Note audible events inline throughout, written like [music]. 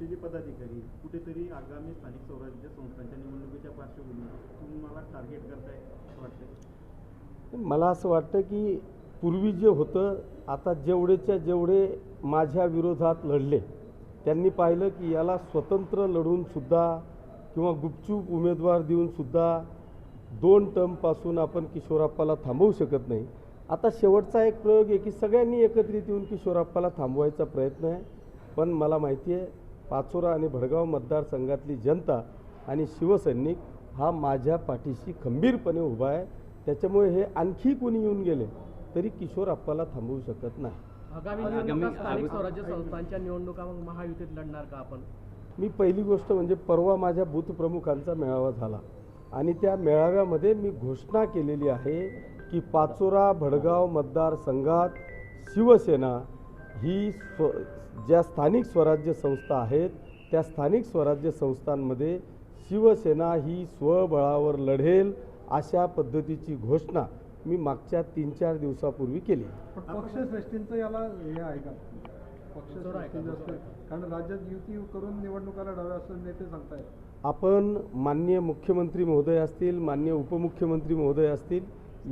पक्षाचे पदाधिकारी कुठेतरी आगामी स्थानिक स्वराज्य संस्थांच्या निवडणुकीच्या पार्श्वभूमीवर तुम्हाला टार्गेट करताय असं वाटतंय? मला असं वाटतं की पूर्वी जे होतं आता जेवढेच्या जेवढे माझ्या विरोधात लढले त्यांनी पाहिलं की याला स्वतंत्र लढूनसुद्धा किंवा गुपचूप उमेदवार देऊनसुद्धा दोन टर्मपासून आपण किशोरप्पाला थांबवू शकत नाही. आता शेवटचा एक प्रयोग आहे की सगळ्यांनी एकत्रित येऊन किशोरप्पाला थांबवायचा प्रयत्न आहे. पण मला माहिती आहे पाचोरा आणि भडगाव मतदारसंघातली जनता आणि शिवसैनिक हा माझ्या पाठीशी खंबीरपणे उभा आहे. त्याच्यामुळे हे आणखी कोणी येऊन गेले तरी किशोर अप्पाला थांबवू शकत नाही. आगामी निवडणुका स्थानिक स्वराज्य संस्थांच्या निवडणुका मग महायुतीत लढणार का आपण? मी पहिली गोष्ट म्हणजे परवा माझ्या बूथ प्रमुखांचा मेळावा झाला. आणि त्या मेळाव्यामध्ये मी घोषणा केलेली आहे की पाचोरा भडगाव मतदारसंघात शिवसेना ही स्व ज्या स्थानिक स्वराज्य संस्था आहेत त्या स्थानिक स्वराज्य संस्थांमध्ये शिवसेना ही स्वबळावर लढेल अशा पद्धतीची घोषणा मी मागच्या तीन चार दिवसापूर्वी केली. पक्षश्रेष्ठींचं याला हे आहे का? कारण राज्यात युती करून निवडणुका लढाव्या असं नेते सांगतायत. आपण माननीय मुख्यमंत्री महोदय असतील माननीय उपमुख्यमंत्री महोदय असतील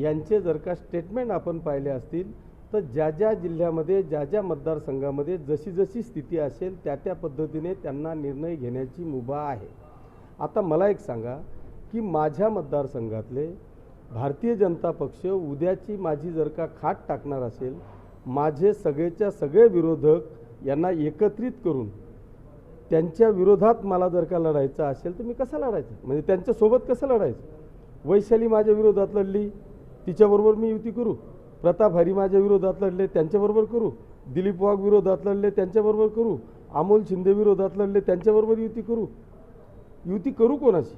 यांचे जर का स्टेटमेंट आपण पाहिले असतील तर ज्या ज्या जिल्ह्यामध्ये ज्या ज्या मतदारसंघामध्ये जशी जशी स्थिती असेल त्या त्या पद्धतीने त्यांना निर्णय घेण्याची मुभा आहे. आता मला एक सांगा की माझ्या मतदारसंघातले भारतीय जनता पक्ष उद्याची माझी जर का खाट टाकणार असेल माझे सगळेच्या सगळे विरोधक यांना एकत्रित करून त्यांच्या विरोधात मला जर का लढायचं असेल तर मी कसं लढायचं? म्हणजे त्यांच्यासोबत कसं लढायचं? वैशाली माझ्या विरोधात लढली तिच्याबरोबर मी युती करू. प्रताप हरी माझ्या विरोधात लढले त्यांच्याबरोबर करू. दिलीप वाघ विरोधात लढले त्यांच्याबरोबर करू. अमोल शिंदे विरोधात लढले त्यांच्याबरोबर युती करू. युती करू कोणाची?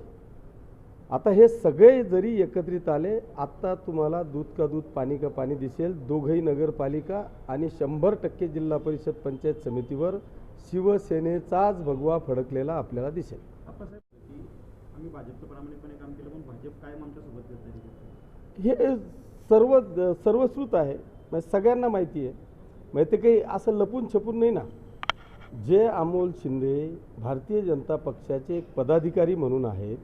आता हे सगळे जरी एकत्रित आले आत्ता तुम्हाला दूध का दूध पाणी का पाणी दिसेल. दोघंही नगरपालिका आणि शंभर टक्के जिल्हा परिषद पंचायत समितीवर शिवसेनेचाच भगवा फडकलेला आपल्याला दिसेल. आप्पासाहेब की आम्ही भाजपचं प्रामाणिकपणे काम केलं पण भाजप कायम आमच्यासोबत गद्दारी करते हे सर्व सर्वश्रुत आहे. म्हणजे सगळ्यांना माहिती आहे. म्हणजे ते काही असं लपून छपून नाही ना. जे अमोल शिंदे भारतीय जनता पक्षाचे एक पदाधिकारी म्हणून आहेत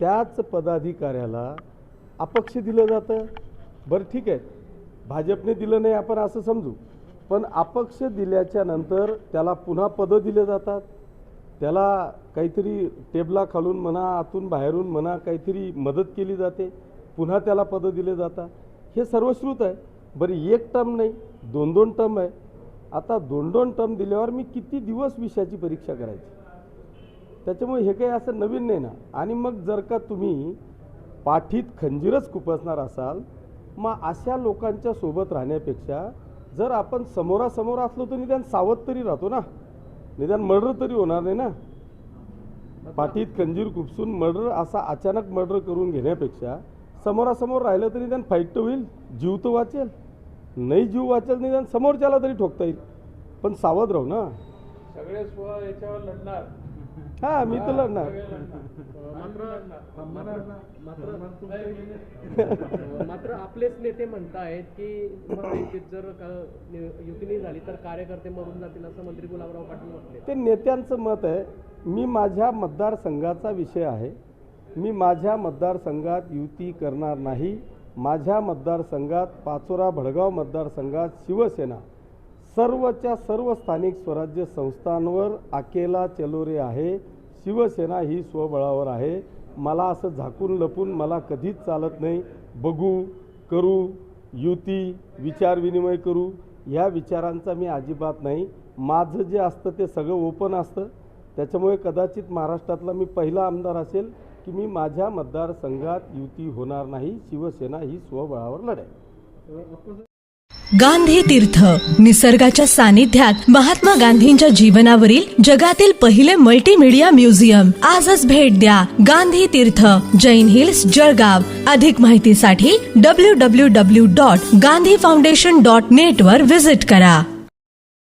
त्याच पदाधिकाऱ्याला अपक्ष दिलं जातं. बरं ठीक आहे. भाजपने दिलं नाही आपण असं समजू. पण अपक्ष दिल्याच्या नंतर त्याला पुन्हा पदं दिले जातात. त्याला काहीतरी टेबला खालून म्हणा आतून बाहेरून म्हणा काहीतरी मदत केली जाते. पुन्हा त्याला पदं दिले जातात. हे सर्वश्रुत आहे. बरं एक टर्म नाही दोन दोन टर्म आहे. आता दोन दोन टर्म दिल्यावर मी किती दिवस विषयाची परीक्षा करायची? त्याच्यामुळे हे काही असं नवीन नाही ना. आणि मग जर का तुम्ही पाठीत खंजीरच खुपसणार असाल मग अशा लोकांच्या सोबत राहण्यापेक्षा जर आपण समोरासमोर असलो तर निदान सावध तरी राहतो ना. निदान मर्डर तरी होणार नाही ना. पाठीत खंजीर खुपसून मर्डर असा अचानक मर्डर करून घेण्यापेक्षा समोरासमोर राहिलं तरी निदान फाईट तर होईल जीव तर वाचेल. नाही जीव वाचेल निदान समोरच्याला तरी ठोकता येईल. पण सावध राहू ना. सगळे स्व याच्यावर लढणार. हां मी तर लढणार. [laughs] मात्र आपलेच नेते म्हणतायत की जर युती नाही झाली तर कार्यकर्ते मरून जातील असं मंत्री गुलाबराव पाटील म्हटले. ते नेत्यांचं मत आहे. मी माझ्या मतदारसंघाचा विषय आहे. मी माझ्या मतदारसंघात युती करणार नाही. माझ्या मतदारसंघात पाचोरा भडगाव मतदारसंघात शिवसेना. सर्वच्या सर्व स्थानिक स्वराज्य संस्थांवर अकेला चलोरे आहे. शिवसेना ही स्वबळावर आहे. मला असं झाकून लपून मला कधीच चालत नाही. बघू करू युती विचारविनिमय करू. ह्या विचारांचा मी अजिबात नाही. माझं जे असतं ते सगळं ओपन असतं. त्याच्यामुळे कदाचित महाराष्ट्रातला मी पहिला आमदार असेल. की मी माझ्या मतदारसंघात युती होणार नाही शिवसेना ही स्वबळावर लढेल. गांधी तीर्थ निसर्गाच्या सानिध्यात महात्मा गांधींच्या जीवनावरील जगातील पहिले मल्टीमीडिया म्युझियम आजच भेट द्या गांधी तीर्थ जैन हिल्स जळगाव. अधिक माहितीसाठी W W W dot Gandhi foundation dot net वर विजिट करा.